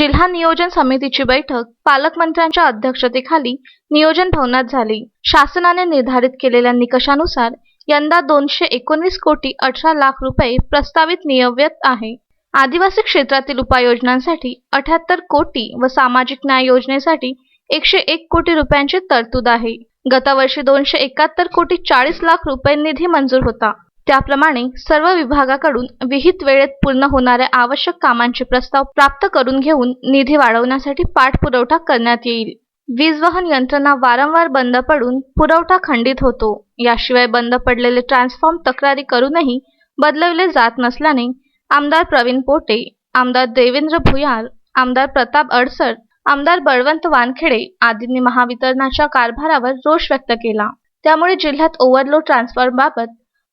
जिल्हा नियोजन समितीची बैठक पालकमंत्र्यांच्या अध्यक्षतेखाली नियोजन भवनात झाली. शासनाने निर्धारित केलेल्या निकषानुसार यंदा दोनशे एकोणवीस कोटी अठरा लाख रुपये प्रस्तावित नियव्यत आहे. आदिवासी क्षेत्रातील उपाययोजनांसाठी अठ्याहत्तर कोटी व सामाजिक न्याय योजनेसाठी एकशे एक कोटी रुपयांची तरतूद आहे. गतवर्षी दोनशे एकाहत्तर कोटी चाळीस लाख रुपये निधी मंजूर होता. त्याप्रमाणे सर्व विभागाकडून विहित वेळेत पूर्ण होणाऱ्या आवश्यक कामांचे प्रस्ताव प्राप्त करून घेऊन निधी वाढवण्यासाठी पाठपुरवठा करण्यात येईल. वीज वहन यंत्रणा वारंवार बंद पडून पुरवठा खंडित होतो. याशिवाय बंद पडलेले ट्रान्सफॉर्म तक्रारी करूनही बदलवले जात नसल्याने आमदार प्रवीण पोटे आमदार देवेंद्र भुयार आमदार प्रताप अडसर आमदार बळवंत वानखेडे आदींनी महावितरणाच्या कारभारावर रोष व्यक्त केला. त्यामुळे जिल्ह्यात ओव्हरलोड ट्रान्सफॉर्मबाबत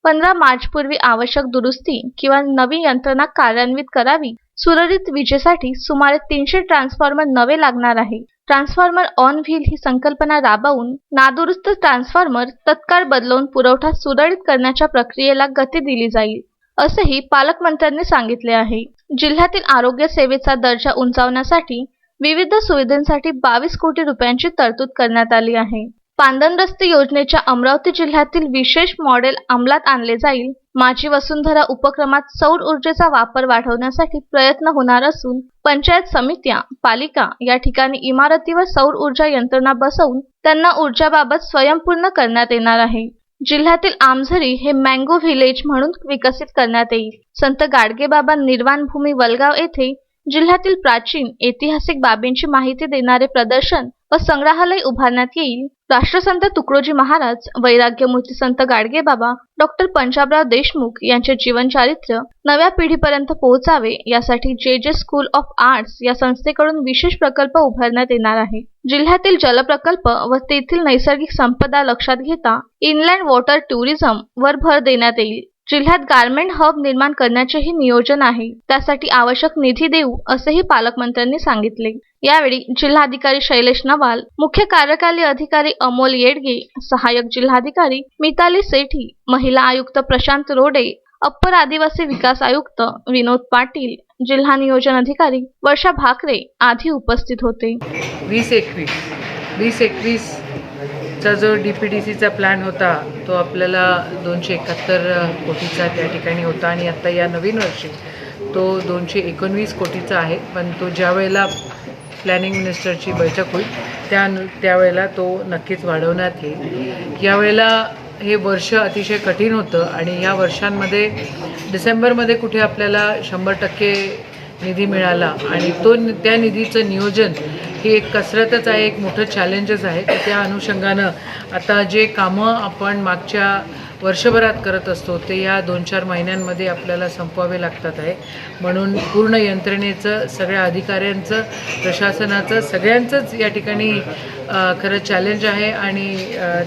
पंधरा मार्चपूर्वी आवश्यक दुरुस्ती किंवा नवी यंत्रणा कार्यान्वित करावी. सुरळीत विजेसाठी सुमारे तीनशे ट्रान्सफॉर्मर नवे लागणार आहे. ट्रान्सफॉर्मर ऑन व्हील ही संकल्पना राबवून नादुरुस्त ट्रान्सफॉर्मर तत्काळ बदलवून पुरवठा सुरळीत करण्याच्या प्रक्रियेला गती दिली जाईल असेही पालकमंत्र्यांनी सांगितले आहे. जिल्ह्यातील आरोग्य सेवेचा दर्जा उंचावण्यासाठी विविध सुविधांसाठी बावीस कोटी रुपयांची तरतूद करण्यात आली आहे. पांदन रस्ते योजनेच्या अमरावती जिल्ह्यातील विशेष मॉडेल अंमलात आणले जाईल. माझी वसुंधरा उपक्रमात सौर ऊर्जेचा वापर वाढवण्यासाठी प्रयत्न होणार असून पंचायत समित्या पालिका या ठिकाणी इमारतीवर सौर ऊर्जा यंत्रणा बसवून त्यांना ऊर्जाबाबत स्वयंपूर्ण करण्यात येणार आहे. जिल्ह्यातील आमझरी हे मँगो व्हिलेज म्हणून विकसित करण्यात येईल. संत गाडगेबाबा निर्वाण भूमी वलगाव येथे जिल्ह्यातील प्राचीन ऐतिहासिक बाबींची माहिती देणारे प्रदर्शन व संग्रहालय उभारण्यात येईल. राष्ट्रसंत तुकडोजी महाराज वैराग्यमूर्ती संत गाडगेबाबा डॉक्टर पंजाबराव देशमुख यांचे जीवनचारित्र्य नव्या पिढीपर्यंत पोहोचावे यासाठी जे जे स्कूल ऑफ आर्ट्स या संस्थेकडून विशेष प्रकल्प उभारण्यात येणार आहे. जिल्ह्यातील जलप्रकल्प व तेथील नैसर्गिक संपदा लक्षात घेता इनलँड वॉटर टुरिझम वर भर देण्यात येईल. जिल्ह्यात गारमेंट हब निर्माण करण्याचेही नियोजन आहे. त्यासाठी आवश्यक निधी देऊ असेही पालकमंत्र्यांनी सांगितले. यावेळी जिल्हाधिकारी शैलेश नवाल मुख्य कार्यकारी अधिकारी अमोल येडगे सहाय्यक जिल्हाधिकारी मिताली सेठी महिला आयुक्त प्रशांत रोडे अप्पर आदिवासी विकास आयुक्त विनोद पाटील जिल्हा नियोजन अधिकारी वर्षा भाकरे आधी उपस्थित होते. वीस एकवीस वीस आमचा जो डी पी डी सीचा प्लॅन होता तो आपल्याला दोनशे एकाहत्तर कोटीचा त्या ठिकाणी होता आणि आत्ता या नवीन वर्षी तो दोनशे एकोणवीस कोटीचा आहे. पण तो ज्या वेळेला प्लॅनिंग मिनिस्टरची बैठक होईल त्या त्यावेळेला तो नक्कीच वाढवण्यात येईल. यावेळेला हे वर्ष अतिशय कठीण होतं आणि या वर्षांमध्ये डिसेंबरमध्ये कुठे आपल्याला शंभर टक्के निधी मिळाला आणि तो त्या निधीचं नियोजन ही एक कसरतच आहे एक मोठं चॅलेंजच आहे. तर त्या अनुषंगानं आता जे कामं आपण मागच्या वर्षभरात करत असतो ते या दोन चार महिन्यांमध्ये आपल्याला संपवावे लागतात आहे. म्हणून पूर्ण यंत्रणेचं सगळ्या अधिकाऱ्यांचं प्रशासनाचं सगळ्यांचंच या ठिकाणी खरं चॅलेंज आहे आणि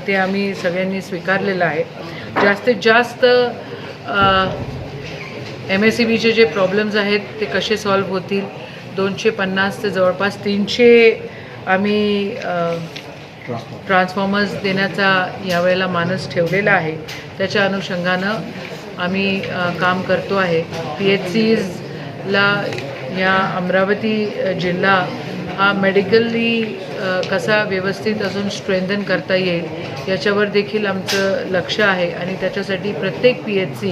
ते आम्ही सगळ्यांनी स्वीकारलेलं आहे. जास्तीत जास्त एम एस सी बीचे जे प्रॉब्लेम्स आहेत ते कसे सॉल्व्ह होतील? दोनशे पन्नास ते जवळपास तीनशे आम्ही ट्रान्सफॉर्मर्स देण्याचा यावेळेला मानस ठेवलेला आहे. त्याच्या अनुषंगानं आम्ही काम करतो आहे. पी एच सीजला या अमरावती जिल्हा हा मेडिकली कसा व्यवस्थित अजून स्ट्रेंथन करता येईल याच्यावर देखील आमचं लक्ष आहे आणि त्याच्यासाठी प्रत्येक पी एच सी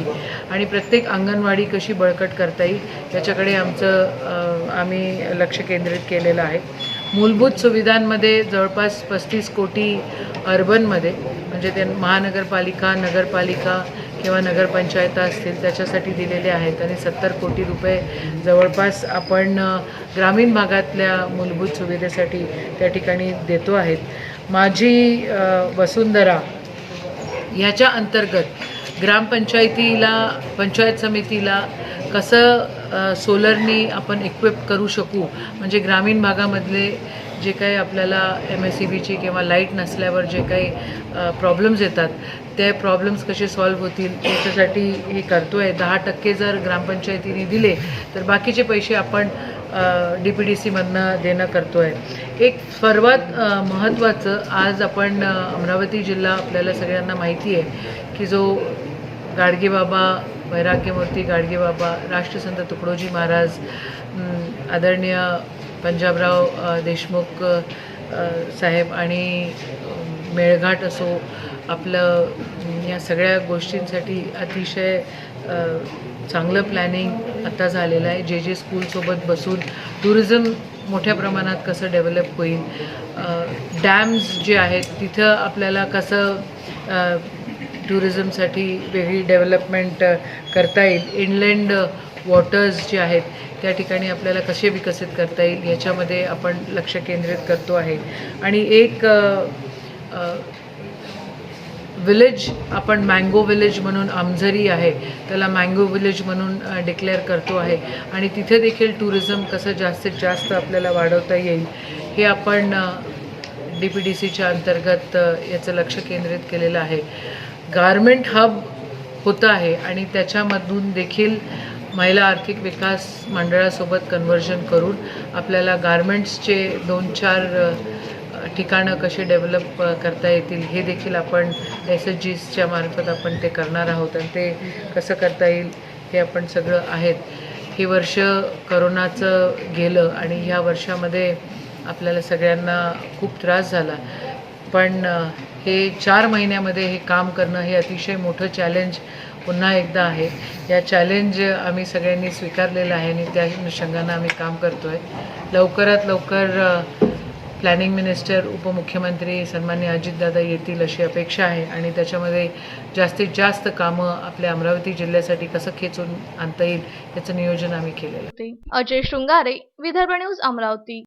आणि प्रत्येक अंगणवाडी कशी बळकट करता येईल याच्याकडे आमचं आम्ही लक्ष केंद्रित केलेलं आहे. मूलभूत सुविधांमध्ये जवळपास पस्तीस कोटी अर्बनमध्ये म्हणजे ते महानगरपालिका नगरपालिका किंवा नगरपंचायत असतील त्याच्यासाठी दिलेले आहेत आणि सत्तर कोटी रुपये जवळपास आपण ग्रामीण भागातल्या मूलभूत सुविधेसाठी त्या ठिकाणी देतो आहेत. माझी वसुंधरा ह्याच्या अंतर्गत ग्रामपंचायतीला पंचायत समितीला कसं सोलरनी आपण इक्विप करू शकू? म्हणजे ग्रामीण भागामधले जे काही आपल्याला एम एस सी बीची किंवा लाइट नसल्यावर जे काही प्रॉब्लेम्स येतात ते प्रॉब्लेम्स कसे सॉल्व्ह होतील याच्यासाठी हे करतो आहे दहा टक्के जर ग्रामपंचायतीने दिले तर बाकीचे पैसे आपण डी पी डी सीमधनं देणं करतो आहे एक सर्वात महत्त्वाचं आज आपण अमरावती जिल्हा आपल्याला सगळ्यांना माहिती आहे की जो गाडगेबाबा वैराग्यमूर्ती गाडगेबाबा राष्ट्रसंत तुकडोजी महाराज आदरणीय पंजाबराव देशमुख साहेब आणि मेळघाट असो आपलं या सगळ्या गोष्टींसाठी अतिशय चांगलं प्लॅनिंग आता झालेलं आहे. जे जे स्कूलसोबत बसून टुरिझम मोठ्या प्रमाणात कसं डेव्हलप होईल डॅम्स जे आहेत तिथं आपल्याला कसं टुरिझमसाठी वेगळी डेव्हलपमेंट करता येईल. इनलँड वॉटर्स जे आहेत त्या ठिकाणी आपल्याला कसे विकसित करता येईल याच्यामध्ये आपण लक्ष केंद्रित करतो आहे. आणि एक विलेज आपण मँगो विलेज म्हणून आमझरी आहे त्याला मँगो विलेज म्हणून डिक्लेअर करतो आहे. आणि तिथे देखील टुरिझम कसं जास्तीत जास्त आपल्याला वाढवता येईल हे आपण डी पी डी सीच्या अंतर्गत याचं लक्ष केंद्रित केलेलं आहे. गारमेंट हब होतं आहे आणि त्याच्यामधून देखील महिला आर्थिक विकास मंडळासोबत कन्वर्जन करून आपल्याला गारमेंट्सचे दोन चार ठिकाणं कशी डेव्हलप करता येतील हे देखील आपण एस एच जीसच्या मार्फत आपण ते करणार आहोत आणि ते कसं करता येईल हे आपण सगळं आहेत. हे वर्ष करोनाचं गेलं आणि ह्या वर्षामध्ये आपल्याला सगळ्यांना खूप त्रास झाला. पण हे चार महिन्यामध्ये हे काम करणं हे अतिशय मोठं चॅलेंज पुन्हा एकदा आहे. या चॅलेंज आम्ही सगळ्यांनी स्वीकारलेलं आहे आणि त्या अनुषंगानं आम्ही काम करतो आहे लवकरात लवकर प्लॅनिंग मिनिस्टर उपमुख्यमंत्री सन्मान्य अजितदादा येतील अशी अपेक्षा आहे आणि त्याच्यामध्ये जास्तीत जास्त कामं आपल्या अमरावती जिल्ह्यासाठी कसं खेचून आणता येईल याचं नियोजन आम्ही केलेलं अजय शृंगारे विदर्भ न्यूज अमरावती.